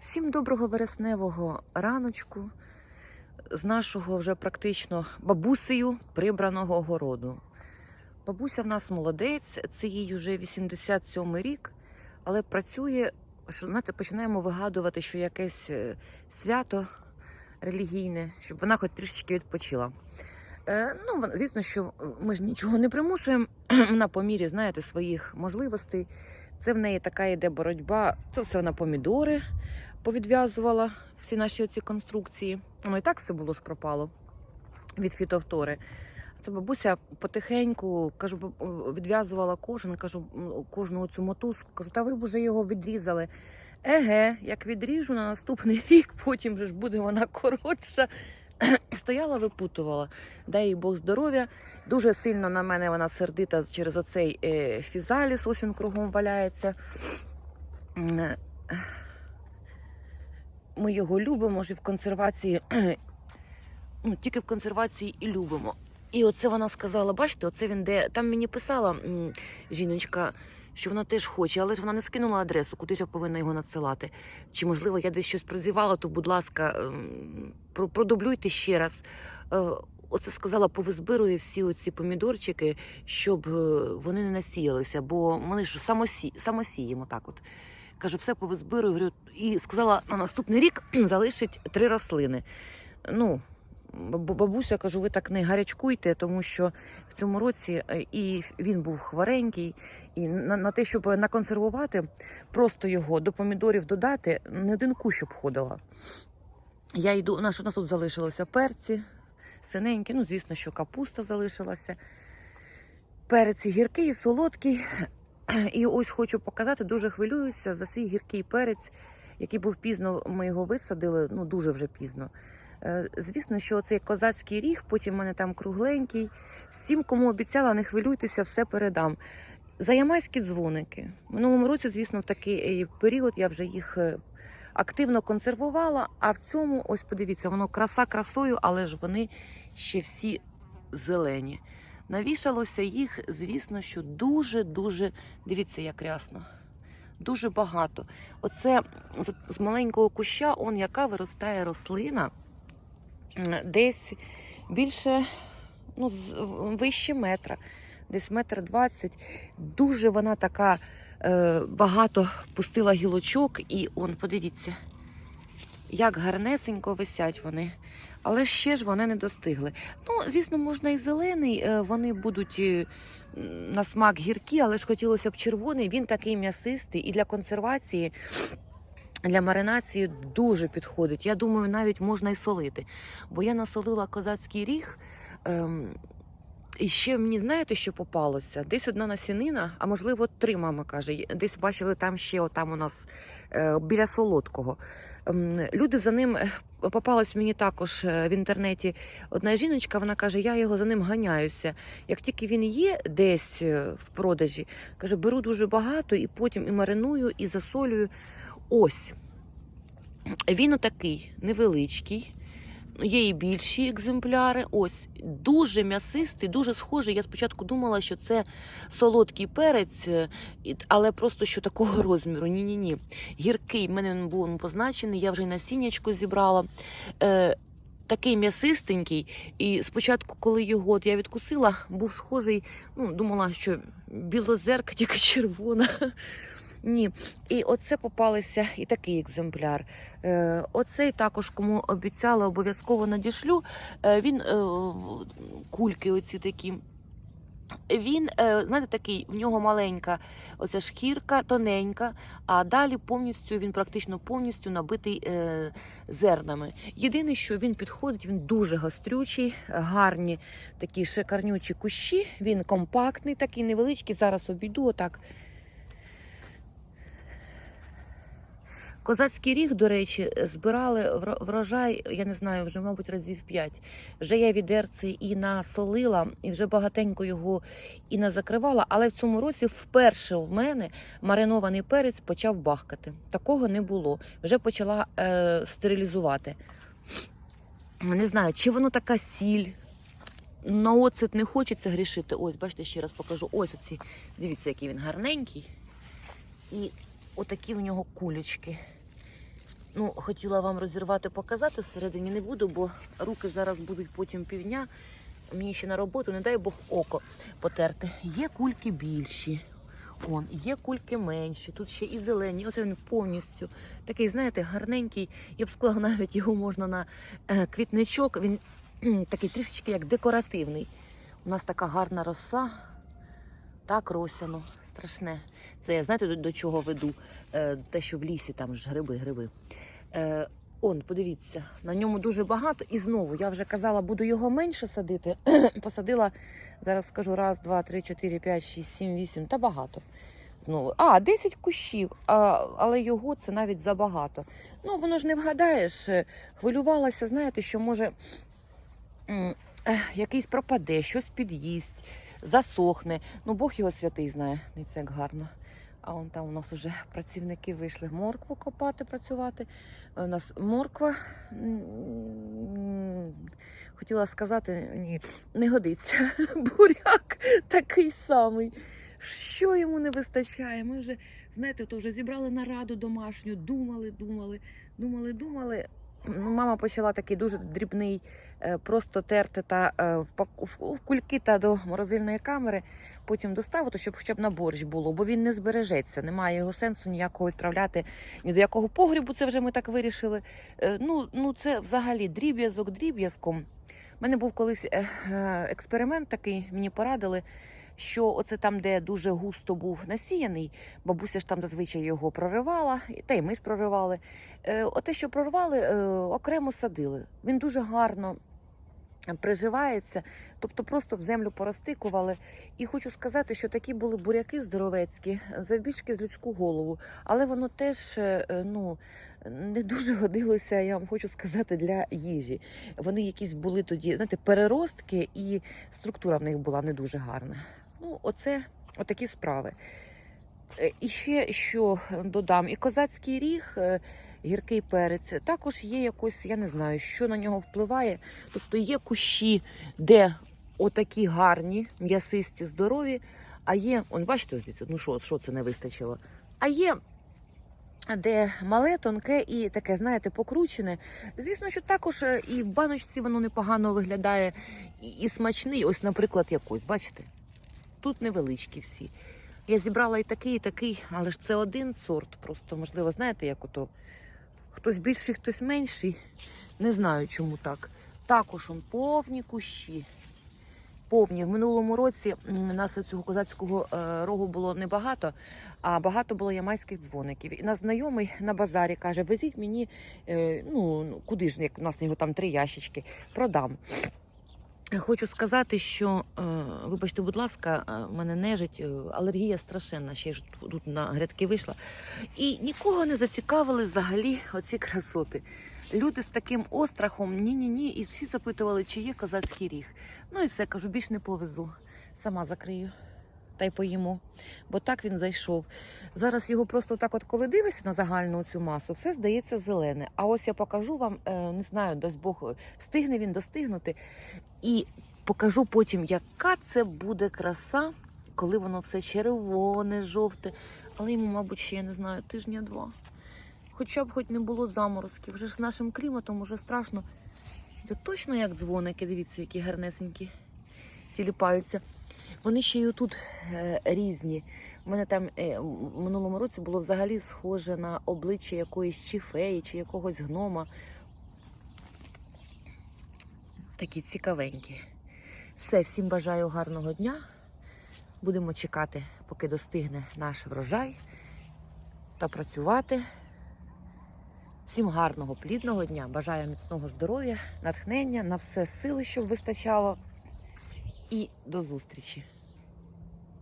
Всім доброго вересневого раночку з нашого вже практично бабусею прибраного городу. Бабуся в нас молодець, це їй вже 87 рік, але працює, що знаєте, починаємо вигадувати, що якесь е, свято релігійне, щоб вона хоч трішечки відпочила. Е, ну, звісно, що ми ж нічого не примушуємо. Вона по мірі, знаєте, своїх можливостей. Це в неї така йде боротьба. Це все вона помідори повідв'язувала, всі наші оці конструкції. Ну і так все було ж пропало від фітовтори. Це бабуся потихеньку кажу, відв'язувала кожен, кажу, кожну цю мотузку. Кажу, та ви б уже його відрізали. Еге, як відріжу на наступний рік, потім же ж буде вона коротша. Стояла, випутувала. Дай їй Бог здоров'я. Дуже сильно на мене вона сердита через оцей е, фізаліс, ось він кругом валяється. Ми його любимо, ж і в консервації, ну, тільки в консервації і любимо. І оце вона сказала: бачите, оце він де. Там мені писала жіночка, що вона теж хоче, але ж вона не скинула адресу, куди ж я повинна його надсилати. Чи можливо я десь щось прозівала, то, будь ласка, ем, продублюйте ще раз. Е, Оце сказала, повизбирує всі оці помідорчики, щоб е, вони не насіялися, бо ми ж самосі, самосіємо так от. Каже, все повизбирую, говорю, і сказала, на наступний рік залишить три рослини. Ну, бабуся, кажу, ви так не гарячкуйте, тому що в цьому році е, і він був хворенький, і на, на те, щоб наконсервувати, просто його до помідорів додати, не один кущ обходила. Я йду, нас, у нас тут залишилося перці, синенькі, ну, звісно, що капуста залишилася. Перець гіркий, солодкий. І ось хочу показати, дуже хвилююся за свій гіркий перець, який був пізно, ми його висадили, ну дуже вже пізно. Е, Звісно, що цей козацький ріг, потім в мене там кругленький. Всім, кому обіцяла, не хвилюйтеся, все передам. Заямайські дзвоники. Минулому році, звісно, в такий е, період я вже їх е, активно консервувала. А в цьому, ось подивіться, воно краса красою, але ж вони ще всі зелені. Навішалося їх, звісно, що дуже-дуже, дивіться, як рясно. Дуже багато. Оце з- маленького куща, он яка виростає рослина, десь більше, ну, вище метра, десь метр двадцять. Дуже вона така е, багато пустила гілочок, і он, подивіться, як гарнесенько висять вони. Але ще ж вони не достигли. Ну, звісно, можна і зелений, е, вони будуть е, на смак гіркі, але ж хотілося б червоний. Він такий м'ясистий і для консервації, для маринації дуже підходить. Я думаю, навіть можна і солити. Бо я насолила козацький ріг. Ем, і ще мені знаєте, що попалося? Десь одна насінина, а можливо, три мама каже. Десь бачили там ще отам у нас е, біля солодкого. Люди за ним е, попалась мені також е, в інтернеті одна жіночка. Вона каже: я його за ним ганяюся. Як тільки він є десь в продажі, каже, беру дуже багато і потім і мариную, і засолюю. Ось він отакий невеличкий. Є і більші екземпляри. Ось дуже м'ясистий, дуже схожий. Я спочатку думала, що це солодкий перець, е, але просто що такого розміру. Ні, ні, ні. Гіркий в мене він був позначений. Я вже й насіннячко зібрала. Е, такий м'ясистенький. І спочатку, коли його от я відкусила, був схожий. Ну, думала, що білозерка, тільки червона. Ні. І оце попалися і такий екземпляр. Е, оцей також, кому обіцяла, обов'язково надішлю. Е, він е, кульки оці такі. Він, знаєте, такий, в нього маленька оця шкірка, тоненька, а далі повністю він практично повністю набитий е, зернами. Єдине, що він підходить, він дуже гострючий, гарні такі шикарнючі кущі. Він компактний, такий невеличкий. Зараз обійду отак. Козацький ріг, до речі, збирали врожай, я не знаю, вже, мабуть, разів п'ять. Вже я відерці і насолила, і вже багатенько його і назакривала. Але в цьому році вперше в мене маринований перець почав бахкати. Такого не було. Вже почала е, стерилізувати. Не знаю, чи воно така сіль. На оцет не хочеться грішити. Ось, бачите, ще раз покажу. Ось оці. Дивіться, який він гарненький. І отакі в нього кулечки. Ну, хотіла вам розірвати, показати всередині не буду, бо руки зараз будуть потім півдня. Мені ще на роботу, не дай Бог, око потерти. Є кульки більші. Он, є кульки менші, тут ще і зелені. Оце він повністю такий, знаєте, гарненький. Я б сказала, навіть його можна на е, квітничок. Він такий трішечки як декоративний. У нас така гарна роса. Так, росяно, страшне. Це я знаєте, до, до чого веду? Е, те, що в лісі там ж гриби, гриби. Е, он, подивіться, на ньому дуже багато. І знову я вже казала, буду його менше садити. Посадила, зараз скажу, раз, два, три, чотири, п'ять, шість, сім, вісім, та багато. Знову. А, 10 кущів, а, але його це навіть забагато. Ну, воно ж не вгадаєш. е, Хвилювалася, знаєте, що може якийсь пропаде, щось під'їсть, засохне. Ну, Бог його святий знає, не це як гарно. А вон там у нас уже працівники вийшли моркву копати, працювати. Е, У нас морква. Хотіла сказати, ні, не годиться. Буряк такий самий. Що йому не вистачає? Ми вже, знаєте, то вже зібрали нараду домашню, думали, думали, думали, думали. Ну, Мама почала такий дуже дрібний, е, просто терти та е, в, кульки та до морозильної камери, потім доставити, щоб хоча б на борщ було, бо він не збережеться. Немає його сенсу ніякого відправляти ні до якого погрібу. Це вже ми так вирішили. Е, Ну, ну це взагалі дріб'язок дріб'язком. У мене був колись експеримент такий, мені порадили. Що оце там, де дуже густо був насіяний, бабуся ж там зазвичай його проривала, та й ми ж проривали. Е, Оте, що прорвали, е, окремо садили. Він дуже гарно приживається, тобто просто в землю поростикували. І хочу сказати, що такі були буряки здоровецькі, завбільшки з людську голову, але воно теж е, ну, не дуже годилося, я вам хочу сказати, для їжі. Вони якісь були тоді, знаєте, переростки, і структура в них була не дуже гарна. Ну, оце отакі справи. Е, І ще що додам, і козацький ріг, е, гіркий перець, також є якось, я не знаю, що на нього впливає. Тобто є кущі, де отакі гарні, м'ясисті, здорові, а є, он бачите, ну що, що це не вистачило? А є. Де мале, тонке і таке, знаєте, покручене. Звісно, що також е, і в баночці воно непогано виглядає, і, і смачний. Ось, наприклад, якось, бачите? Тут невеличкі всі. Я зібрала і такий, і такий, але ж це один сорт. Просто, можливо, знаєте, як ото хтось більший, хтось менший. Не знаю, чому так. Також он повні кущі. Повні. В минулому році у нас цього козацького е, рогу було небагато, а багато було ямайських дзвоників. І нас знайомий на базарі каже: везіть мені, е, ну ну, куди ж, як у нас його там три ящички, продам. Хочу сказати, що, е, вибачте, будь ласка, е, в мене нежить, е, алергія страшенна, ще ж тут- на грядки вийшла. І нікого не зацікавили взагалі оці красоти. Люди з таким острахом, ні-ні-ні, і всі запитували, чи є козацький ріг. Ну і все, кажу, більш не повезу. Сама закрию та й поїмо. Бо так він зайшов. Зараз його просто так, от коли дивишся на загальну цю масу, все здається зелене. А ось я покажу вам, е, не знаю, дасть Бог, встигне він достигнути. І покажу потім, яка це буде краса, коли воно все червоне, жовте. Але йому, мабуть, ще я не знаю, тижня два. Хоча б хоч не було заморозків. Вже ж з нашим кліматом уже страшно. Це точно як дзвоники, дивіться, які гарнесенькі тіліпаються. Вони ще й отут е, різні. У мене там е, в минулому році було взагалі схоже на обличчя якоїсь чи феї, чи якогось гнома. Такі цікавенькі. Все, всім бажаю гарного дня. Будемо чекати, поки достигне наш врожай та працювати. Всім гарного, плідного дня. Бажаю міцного здоров'я, натхнення, на все сили, щоб вистачало. І до зустрічі!